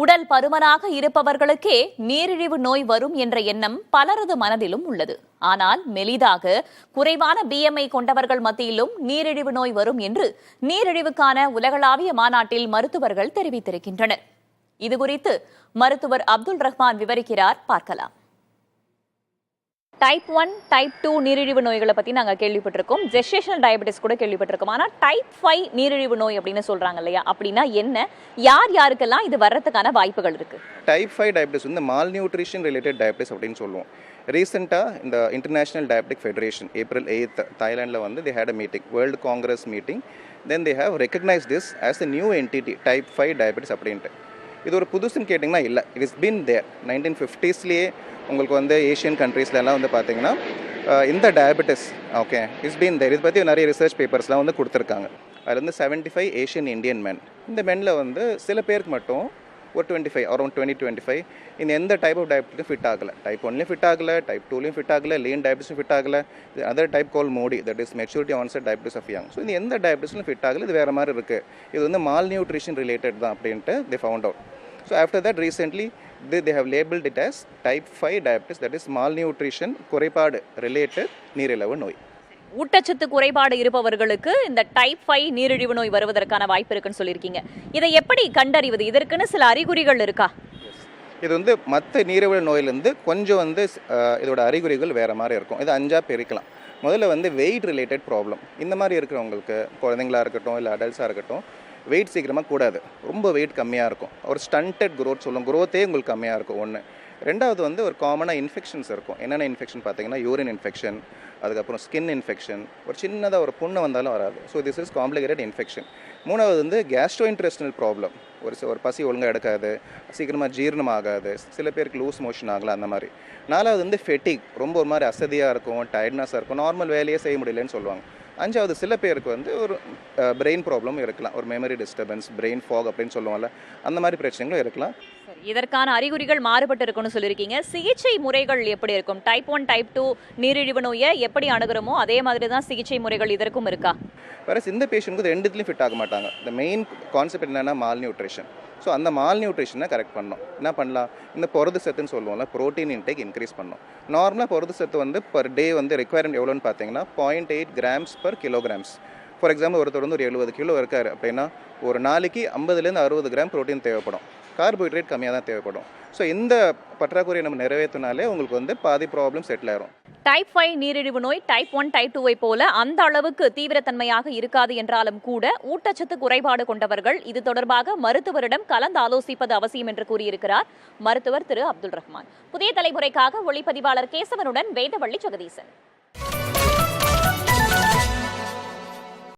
உடல் பருமனாக இருப்பவர்களுக்கே நீரிழிவு நோய் வரும் என்ற எண்ணம் பலரது மனதிலும் உள்ளது. ஆனால் மெலிதாக குறைவான பிஎம்ஐ கொண்டவர்கள் மத்தியிலும் நீரிழிவு நோய் வரும் என்று நீரிழிவுக்கான உலகளாவிய மாநாட்டில் மருத்துவர்கள் தெரிவித்திருக்கின்றனர். இதுகுறித்து மருத்துவர் அப்துல் ரஹ்மான் விவரிக்கிறார். பார்க்கலாம். டைப் ஒன் டைப் டூ நீரிழிவு நோய்களை பற்றி நாங்கள் கேள்விப்பட்டிருக்கோம். ஜெஸ்டேஷனல் டயபெட்டிஸ் கூட கேள்விப்பட்டிருக்கோம். ஆனால் டைப் ஃபைவ் நீரிழிவு நோய் அப்படின்னு சொல்கிறாங்க இல்லையா? அப்படின்னா என்ன? யார் யாருக்கெல்லாம் இது வர்றதுக்கான வாய்ப்புகள் இருக்குது டைப் ஃபைவ் டயபிட்டிஸ் வந்து மால் நியூட்ரிஷன் ரிலேட்டட் டயபிட்டிஸ் அப்படின்னு சொல்லுவோம். ரீசெண்டாக இந்த international diabetic federation April eighth தாய்லாண்டில் வந்து they had a meeting world congress meeting then they have recognise this as a new entity type five diabetes அப்படின்ட்டு. இது ஒரு புதுசுன்னு கேட்டிங்கன்னா இல்லை. It is been there nineteen ஃபிஃப்டிஸ்லேயே உங்களுக்கு வந்து ஏஷியன் கண்ட்ரீஸ்லலாம் வந்து பார்த்தீங்கன்னா இந்த diabetes okay is been there இதை பற்றி நிறைய ரிசர்ச் பேப்பர்ஸ்லாம் வந்து கொடுத்துருக்காங்க. அதில் வந்து seventy five Asian Indian men இந்த மெனில் வந்து சில பேருக்கு மட்டும் ஒரு twenty five around twenty twenty five இந்த எந்த டைப் ஆஃப் டயபெட்டிஸும் ஃபிட் ஆகலை. டைப் ஒன்லையும் ஃபிட் ஆகலை டைப் டூலையும் ஃபிட் ஆகலை லீன் டயபிட்டிஸும் ஃபிட் ஆகலை. Other type call MODY that is maturity onset diabetes of young so இந்த எந்த டயபெட்டிஸும் ஃபிட் ஆகலை இது வேறு மாதிரி இருக்குது இது வந்து மால் நியூட்ரிஷன் ரிலேட்டட் தான் அப்படின்ட்டு they found out so after that recently they they have labeled it as type 5 diabetes that is malnutrition குறைபாடு ரிலேட்டட் நீரிழிவு நோய். ஊட்டச்சத்து குறைபாடு இருப்பவர்களுக்கு இந்த டைப் ஃபைவ் நீரிழிவு நோய் வருவதற்கான வாய்ப்பு இருக்குன்னு சொல்லியிருக்கீங்க. இதை எப்படி கண்டறிவது? இதற்குன்னு சில அறிகுறிகள் இருக்கா? இது வந்து மற்ற நீரிழிவு நோயிலேருந்து கொஞ்சம் வந்து இதோட அறிகுறிகள் வேறு மாதிரி இருக்கும். இது அஞ்சாக பிரிக்கலாம். முதல்ல வந்து வெயிட் ரிலேட்டட் ப்ராப்ளம் இந்த மாதிரி இருக்கிறவங்களுக்கு குழந்தைங்களா இருக்கட்டும் இல்லை அடல்ட்ஸாக இருக்கட்டும் வெயிட் சீக்கிரமாக கூடாது. ரொம்ப வெயிட் கம்மியாக இருக்கும். ஒரு ஸ்டண்டட் க்ரோத் சொல்லும் க்ரோத்தே உங்களுக்கு கம்மியாக இருக்கும் ஒன்று ரெண்டாவது வந்து ஒரு காமனாக இன்ஃபெக்ஷன்ஸ் இருக்கும். என்னென்ன இன்ஃபெக்ஷன் பார்த்தீங்கன்னா யூரின் இன்ஃபெக்ஷன் அதுக்கப்புறம் ஸ்கின் இன்ஃபெக்ஷன் ஒரு சின்னதாக ஒரு புண்ணு வந்தாலும் வராது. So this is complicated infection மூணாவது வந்து கேஸ்ட்ரோ இன்ட்ரெஸ்டல் ப்ராப்ளம் ஒரு ஒரு பசி ஒழுங்காக எடுக்காது சீக்கிரமாக ஜீரணம் ஆகாது சில பேருக்கு லூஸ் மோஷன் ஆகலாம் அந்த மாதிரி. நாலாவது வந்து ஃபெட்டிக் ரொம்ப ஒரு மாதிரி அசதியாக இருக்கும் டயர்ட்னஸாக இருக்கும். நார்மல் வேலையே செய்ய முடியலன்னு சொல்லுவாங்க. அஞ்சாவது சில பேருக்கு வந்து ஒரு பிரெயின் ப்ராப்ளம் இருக்கலாம். ஒரு மெமரி டிஸ்டர்பன்ஸ் பிரெயின் ஃபாக் அப்படின்னு சொல்லுவோம்ல அந்த மாதிரி பிரச்சனைகளும் இருக்கலாம். இதற்கான அறிகுறிகள் மாறுபட்டு இருக்குன்னு சொல்லியிருக்கீங்க. சிகிச்சை முறைகள் எப்படி இருக்கும்? டைப் ஒன் டைப் டூ நீரிழிவு நோயை எப்படி அணுகிறோமோ அதே மாதிரி தான் சிகிச்சை முறைகள் இதற்கும் இருக்கா? வேற இந்த பேஷண்ட்டுக்கு ரெண்டுத்துலையும் ஃபிட் ஆக மாட்டாங்க. இந்த மெயின் கான்செப்ட் என்னென்னா மால் நியூட்ரிஷன் ஸோ அந்த மால் நியூட்ரிஷனை கரெக்ட் பண்ணணும். என்ன பண்ணலாம்? இந்த புரத சத்துன்னு சொல்லுவோம்ல ப்ரோட்டீன் இன்டேக் இன்க்ரீஸ் பண்ணணும். நார்மலாக புரத சத்து வந்து பர் டே வந்து ரெக்குவயர்மெண்ட் எவ்வளோன்னு பார்த்தீங்கன்னா point eight grams per kilograms for example ஒருத்தர் வந்து ஒரு எழுபது கிலோ இருக்கார் அப்படின்னா ஒரு நாளைக்கு ஐம்பதுலேருந்து அறுபது கிராம் ப்ரோட்டீன் தேவைப்படும். கார்போஹைட்ரேட் கம்மியாக தான் தேவைப்படும். ஸோ இந்த பற்றாக்குறையை நம்ம நிறைவேற்றினாலே உங்களுக்கு வந்து பாதி ப்ராப்ளம் செட்டில் ஆயிரும். டைப் ஃபைவ் நீரிழிவு நோய் டைப் ஒன் டைப் டூவை போல அந்த அளவுக்கு தீவிரத்தன்மையாக இருக்காது என்றாலும் கூட ஊட்டச்சத்து குறைபாடு கொண்டவர்கள் இது தொடர்பாக மருத்துவரிடம் கலந்து ஆலோசிப்பது அவசியம் என்று கூறியிருக்கிறார் மருத்துவர் திரு அப்துல் ரஹ்மான். புதிய தலைமுறைக்காக ஒளிப்பதிவாளர் கேசவனுடன் வேதவள்ளி ஜெகதீசன்.